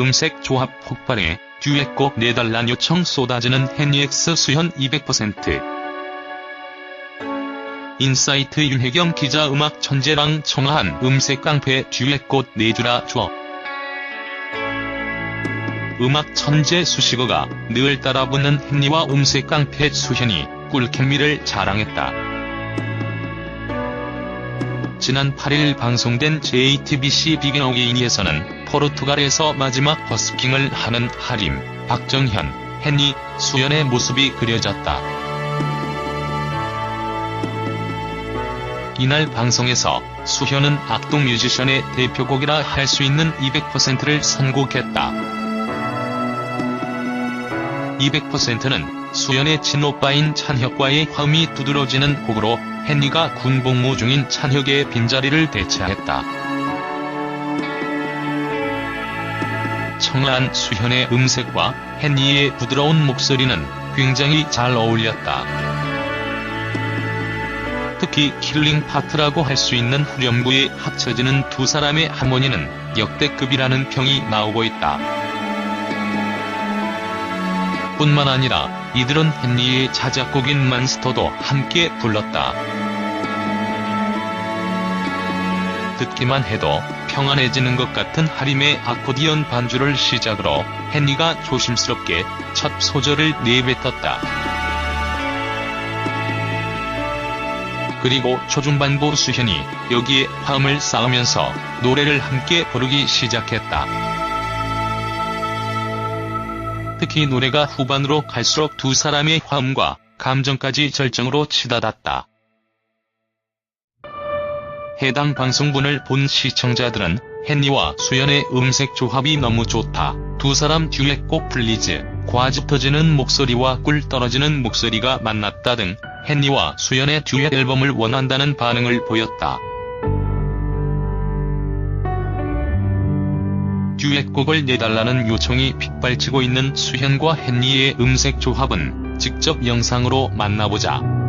음색 조합 폭발에 듀엣곡 내달란 요청 쏟아지는 헨리엑스 수현 200%. 인사이트 윤혜경 기자 음악 천재랑 청아한 음색 깡패 듀엣곡 내주라 줘. 음악 천재 수식어가 늘 따라붙는 헨리와 음색 깡패 수현이 꿀케미를 자랑했다. 지난 8일 방송된 JTBC 비긴 어게인에서는 포르투갈에서 마지막 버스킹을 하는 하림, 박정현, 헨리, 수연의 모습이 그려졌다. 이날 방송에서 수현은 악동 뮤지션의 대표곡이라 할 수 있는 200%를 선곡했다. 200%는 수연의 친오빠인 찬혁과의 화음이 두드러지는 곡으로 헨리가 군복무 중인 찬혁의 빈자리를 대체했다. 청아한 수현의 음색과 헨리의 부드러운 목소리는 굉장히 잘 어울렸다. 특히 킬링 파트라고 할 수 있는 후렴구에 합쳐지는 두 사람의 하모니는 역대급이라는 평이 나오고 있다. 뿐만 아니라 이들은 헨리의 자작곡인 만스터도 함께 불렀다. 듣기만 해도 평안해지는 것 같은 하림의 아코디언 반주를 시작으로 헨리가 조심스럽게 첫 소절을 내뱉었다. 그리고 초중반부 수현이 여기에 화음을 쌓으면서 노래를 함께 부르기 시작했다. 특히 노래가 후반으로 갈수록 두 사람의 화음과 감정까지 절정으로 치닫았다. 해당 방송분을 본 시청자들은 헨리와 수연의 음색 조합이 너무 좋다. 두 사람 듀엣곡 플리즈, 과즙 터지는 목소리와 꿀 떨어지는 목소리가 만났다 등 헨리와 수연의 듀엣 앨범을 원한다는 반응을 보였다. 듀엣곡을 내달라는 요청이 빗발치고 있는 수현과 헨리의 음색 조합은 직접 영상으로 만나보자.